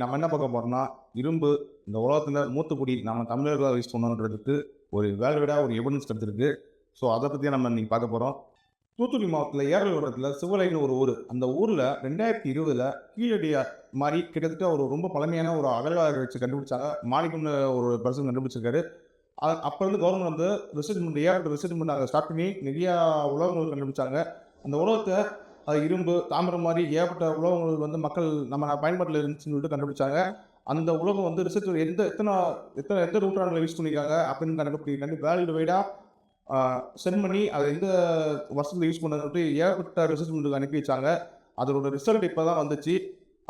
நம்ம என்ன பார்க்க போறோம்னா இரும்பு இந்த உலகத்தில் மூத்துக்குடி நம்ம தமிழர்களாக யூஸ் பண்ணணுன்றதுக்கு ஒரு வேல்விடாக ஒரு எவிடன்ஸ் கிடைச்சிருக்கு. ஸோ அதை பற்றி நம்ம இன்றைக்கி பார்க்க போகிறோம் தூத்துக்குடி மாவட்டத்தில் ஏரல் வட்டத்தில் சிவலைன்னு ஒரு ஊர். அந்த ஊரில் ரெண்டாயிரத்தி இருபதில் கீழடியா மாதிரி கிட்டத்தட்ட ஒரு ரொம்ப பழமையான ஒரு அகழ்வாளர் வச்சு கண்டுபிடிச்சாங்க. மாணிக்கம்னு ஒரு பர்சன் கண்டுபிடிச்சிருக்காரு. அது அப்போருந்து கவர்மெண்ட் வந்து ரிசர்ச்மெண்ட் ஏஆர் ரிசர்ச்மெண்ட் அதை ஸ்டார்ட் பண்ணி நிறையா உலகங்கள் கண்டுபிடிச்சாங்க. அந்த உலகத்தை அது இரும்பு தாமிரம் மாதிரி ஏகப்பட்ட உலகங்கள் வந்து மக்கள் நம்ம பயன்பாட்டில் இருந்துச்சுன்னு சொல்லிட்டு கண்டுபிடிச்சாங்க. அந்த உலகம் வந்து ரிசர்ச் எந்த எத்தனை எத்தனை எந்த நூற்றாண்டில் யூஸ் பண்ணியிருக்காங்க அப்படின்னு கண்டுபிடிக்காங்க வேர்ல்டு வைடாக சென்ட் பண்ணி அதை எந்த வருஷத்தில் யூஸ் சொல்லிட்டு ஏகப்பட்ட ரிசர்ச்மெண்ட்டுக்கு அனுப்பி வச்சாங்க. அதோட ரிசல்ட் இப்போ தான் வந்துச்சு.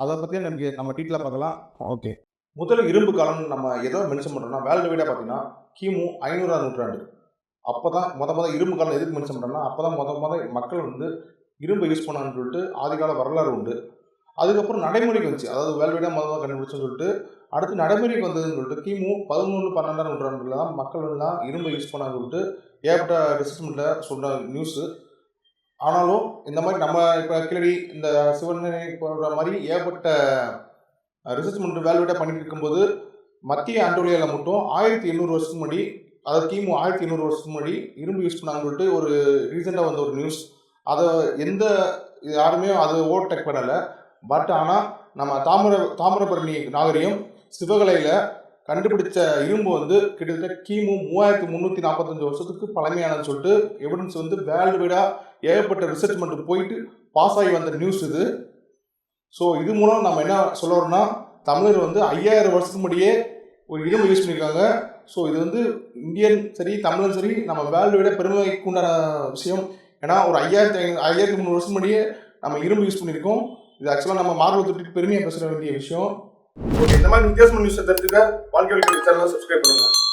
அதை பற்றி நமக்கு நம்ம டீட்டெயிலாக பார்க்கலாம். ஓகே. முதல் இரும்பு காலம் நம்ம எதோ மென்ஷன் பண்ணுறோம்னா வேர்ல்டு வைடாக பார்த்தீங்கன்னா கிமு ஐநூறாம் நூற்றாண்டு. அப்போ தான் முத முத இரும்பு காலம் எதுக்கு மென்ஷன் பண்ணுறோம்னா அப்போ தான் முத முத மக்கள் வந்து இரும்பை யூஸ் பண்ணான்னு சொல்லிட்டு ஆதிகால வரலாறு உண்டு. அதுக்கப்புறம் நடைமுறைக்கு வந்துச்சு. அதாவது வேல்வெடியாக மதமாக கண்டுபிடிச்சுன்னு சொல்லிட்டு அடுத்து நடைமுறைக்கு வந்ததுன்னு சொல்லிட்டு கிமு பதினொன்று பன்னெண்டாம் நூற்றாண்டுல தான் மக்கள் எல்லாம் இரும்பை யூஸ் பண்ணான்னு சொல்லிட்டு ஏகப்பட்ட ரிசர்ச்மெண்ட்டில் சொன்ன நியூஸு ஆனாலும் இந்த மாதிரி நம்ம இப்போ கிளடி இந்த சிவனை போடுற மாதிரி ஏகப்பட்ட ரிசர்ச்மெண்ட்டு வேல்வெட்டாக பண்ணிட்டு இருக்கும்போது மத்திய ஆண்டோலியாவில் மட்டும் ஆயிரத்தி எண்ணூறு வருஷத்துக்கு முன்னாடி அதாவது கிமு ஆயிரத்தி எண்ணூறு வருஷத்துக்கு முன்னாடி இரும்பு யூஸ் பண்ணாங்கன்னு சொல்லிட்டு ஒரு ரீசெண்டாக வந்த ஒரு நியூஸ் அதை எந்த யாருமே அதை ஓவர்டேக் பண்ணலை. பட் ஆனால் நம்ம தாமிர தாமிரபரணி நாகரிகம் சிவகலையில் கண்டுபிடிச்ச இரும்பு வந்து கிட்டத்தட்ட கிமு மூவாயிரத்தி முந்நூற்றி நாற்பத்தஞ்சு வருஷத்துக்கு பழமையானதுன்னு சொல்லிட்டு எவிடன்ஸ் வந்து வேர்ல்டு வைடாக ஏகப்பட்ட ரிசர்ச்மெண்ட் போயிட்டு பாஸ் ஆகி வந்த நியூஸ் இது. ஸோ இது மூலம் நம்ம என்ன சொல்லணும்னா தமிழர் வந்து ஐயாயிரம் வருஷத்துக்கு முன்னாடியே ஒரு இரும்பு யூஸ் பண்ணியிருக்காங்க ஸோ இது வந்து இந்தியன் சரி தமிழன் சரி நம்ம வேர்ல்டு விட பெருமைக்கு உண்டான விஷயம். ஏன்னா ஒரு ஐயாயிரத்தி ஐநூறு ஐயாயிரத்தி முந்நூறு வருஷம் முன்னாடியே நம்ம இரும்பு யூஸ் பண்ணியிருக்கோம். இது ஆக்சுவலாக நம்ம மார்பக தொட்டிட்டு பெருமையாக பேசுகிற வேண்டிய விஷயம். ஓகே இந்த மாதிரி வித்தியாசமான நியூஸ் தெரிஞ்சுக்க வாழ்க்கை சேனலை சப்ஸ்கிரைப் பண்ணுங்கள்